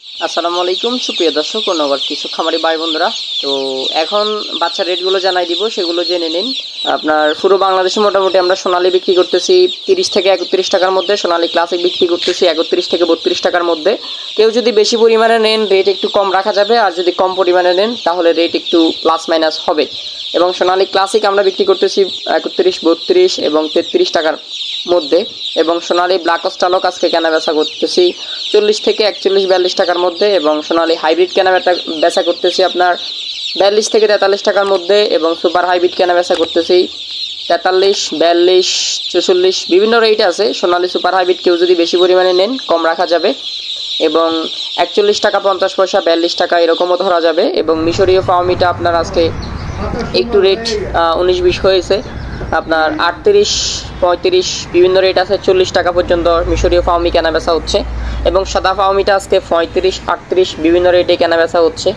আসসালামু আলাইকুম, সুপ্রিয় দর্শক নগর কিছু খামারি ভাই বন্ধুরা তো এখন বাচ্চা রেটগুলো জানাই দিব, সেগুলো জেনে নিন। আপনার পুরো বাংলাদেশে মোটামুটি আমরা সোনালি বিক্রি করতেছি তিরিশ থেকে একত্রিশ টাকার মধ্যে, সোনালি ক্লাসিক বিক্রি করতেছি একত্রিশ থেকে বত্রিশ টাকার মধ্যে। কেউ যদি বেশি পরিমাণে নেন রেট একটু কম রাখা যাবে, আর যদি কম পরিমাণে নেন, তাহলে রেট একটু প্লাস মাইনাস হবে। এবং সোনালি ক্লাসিক আমরা বিক্রি করতেছি একত্রিশ, বত্রিশ এবং তেত্রিশ টাকার মধ্যে এবং সোনালি ব্ল্যাক স্টালক আজকে কেনা বেচা করতেছি চল্লিশ থেকে একচল্লিশ, বিয়াল্লিশ টাকার মধ্যে এবং সোনালি হাইব্রিড কেনা বেচা করতেছি আপনার বিয়াল্লিশ থেকে তেতাল্লিশ টাকার মধ্যে এবং সুপার হাইব্রিড কেনা বেচা করতেছি তেতাল্লিশ, বিয়াল্লিশ, চুচল্লিশ বিভিন্ন রেট আছে। সোনালি সুপার হাইব্রিড কেউ যদি বেশি পরিমাণে নেন, কম রাখা যাবে এবং একচল্লিশ টাকা, পঞ্চাশ পয়সা, বিয়াল্লিশ টাকা এরকমও ধরা যাবে এবং মিশরীয় ফাওমিটা আপনার আজকে একটু রেট উনিশ, বিশ হয়েছে। আপনার আটত্রিশ, পঁয়ত্রিশ, বিভিন্ন রেট আছে। চল্লিশ টাকা পর্যন্ত মিশরীয় ফাউমি কেনা বেচা হচ্ছে। এবং সাদা ফাউমিটা আজকে পঁয়ত্রিশ, আটত্রিশ, বিভিন্ন রেটে কেনা বেচা হচ্ছে।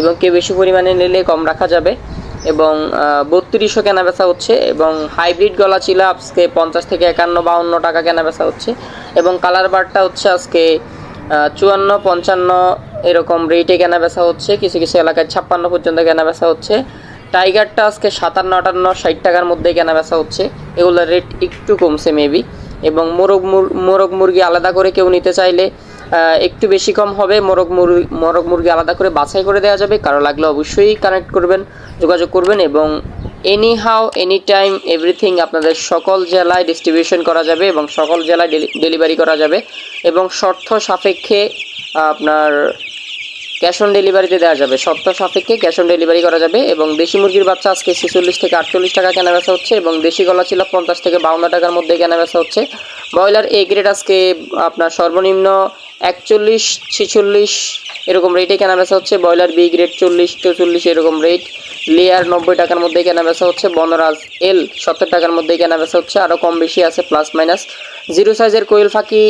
এবং কেউ বেশি পরিমাণে নিলে কম রাখা যাবে। এবং বত্রিশও কেনা বেচা হচ্ছে। এবং হাইব্রিড গলা চিলা আজকে পঞ্চাশ থেকে একান্ন, বাউন্ন টাকা কেনা বেচা হচ্ছে। এবং কালার বারটা হচ্ছে আজকে চুয়ান্ন, পঞ্চান্ন এরকম রেটে কেনা বেচা হচ্ছে। কিছু কিছু এলাকায় ছাপ্পান্ন পর্যন্ত কেনা বেচা হচ্ছে। টাইগারটা আজকে সাতান্ন, আটান্ন, ষাট টাকার মধ্যে কেনা বেচা হচ্ছে। এগুলোর রেট একটু কমছে মেবি এবং মোরগ মুর, মোরগ মুরগি আলাদা করে কেউ নিতে চাইলে একটু বেশি কম হবে। মোরগ মুরগি মোরগ মুরগি আলাদা করে বাছাই করে দেওয়া যাবে। কারও লাগলে অবশ্যই কানেক্ট করবেন, যোগাযোগ করবেন এবং any how any time everything আপনাদের সকল জেলায় ডিস্ট্রিবিউশন করা যাবে এবং সকল জেলায় ডেলিভারি করা যাবে। এবং শর্ত সাপেক্ষে আপনার ক্যাশ অন ডেলিভারিতে দেওয়া যাবে। শর্ত সাপেক্ষে ক্যাশ অন ডেলিভারি করা যাবে এবং দেশি মুরগির বাচ্চা আজকে ছেচল্লিশ থেকে আটচল্লিশ টাকা কেনা বেচা হচ্ছে এবং দেশি গলা ছিল পঞ্চাশ থেকে বাউন্ন টাকার মধ্যে কেনা বেচা হচ্ছে। ব্রয়লার এ গ্রেড আজকে আপনার সর্বনিম্ন একচল্লিশ, ছেচল্লিশ এরকম রেটে কেনা বেচা হচ্ছে। ব্রয়লার বি গ্রেড চল্লিশ চৌচল্লিশ এরকম রেট লেয়ার নব্বই টাকার মধ্যে কেনা বেচা হচ্ছে। বনরাজ এল সত্তর টাকার মধ্যে কেনা বেচা হচ্ছে। আরও কম বেশি আছে প্লাস মাইনাস জিরো সাইজের কোয়েল ফাঁকি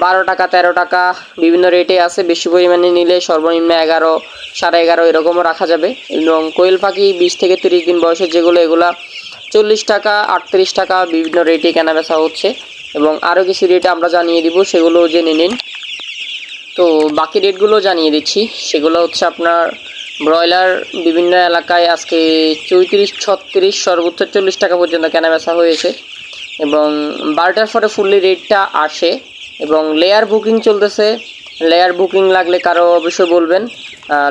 বারো টাকা, তেরো টাকা, বিভিন্ন রেটে আছে। বেশি পরিমাণে নিলে সর্বনিম্ন এগারো, সাড়ে এগারো এরকমও রাখা যাবে। এবং কোয়েল পাখি বিশ থেকে তিরিশ দিন বয়সের যেগুলো, এগুলা চল্লিশ টাকা, আটত্রিশ টাকা বিভিন্ন রেটে কেনা বেচা হচ্ছে। এবং আরও কিছু রেট আমরা জানিয়ে দিব, সেগুলো জেনে নিন। তো বাকি রেটগুলো জানিয়ে দিচ্ছি। সেগুলো হচ্ছে আপনার ব্রয়লার বিভিন্ন এলাকায় আজকে চৌত্রিশ, ছত্রিশ, সর্বোচ্চ চল্লিশ টাকা পর্যন্ত কেনা বেচা হয়েছে। এবং বারোটার পরে ফুললি রেটটা আসে। এবং লেয়ার বুকিং চলতেছে। লেয়ার বুকিং লাগলে কারও অবশ্যই বলবেন।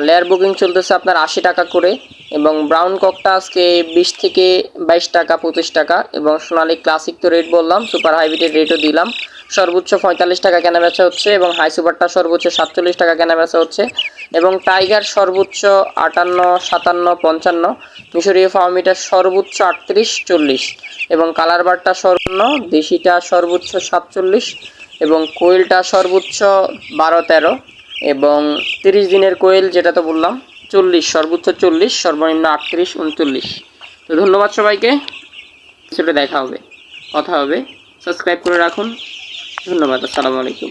লেয়ার বুকিং চলতেছে আপনার আশি টাকা করে এবং ব্রাউন ককটা আজকে বিশ থেকে বাইশ টাকা, পঁচিশ টাকা এবং সোনালি ক্লাসিক তো রেট বললাম সুপার হাইব্রিডের রেটও দিলাম। সর্বোচ্চ পঁয়তাল্লিশ টাকা কেনা বেচা হচ্ছে এবং হাই সুপারটা সর্বোচ্চ সাতচল্লিশ টাকা কেনা বেচা হচ্ছে এবং টাইগার সর্বোচ্চ আটান্ন, সাতান্ন, পঞ্চান্ন, মিশরীয় ফার্মিটার সর্বোচ্চ আটত্রিশ, চল্লিশ এবং কালার বারটা সর্বন্ন দেশিটা সর্বোচ্চ সাতচল্লিশ এবং কোয়েলটা সর্বোচ্চ বারো তেরো এবং তিরিশ দিনের কোয়েল যেটা তো বললাম, চল্লিশ, সর্বোচ্চ চল্লিশ, সর্বনিম্ন আটত্রিশ, উনচল্লিশ। তো ধন্যবাদ সবাইকে সেটা দেখা হবে, কথা হবে। সাবস্ক্রাইব করে রাখুন। ধন্যবাদ, আসসালামু আলাইকুম।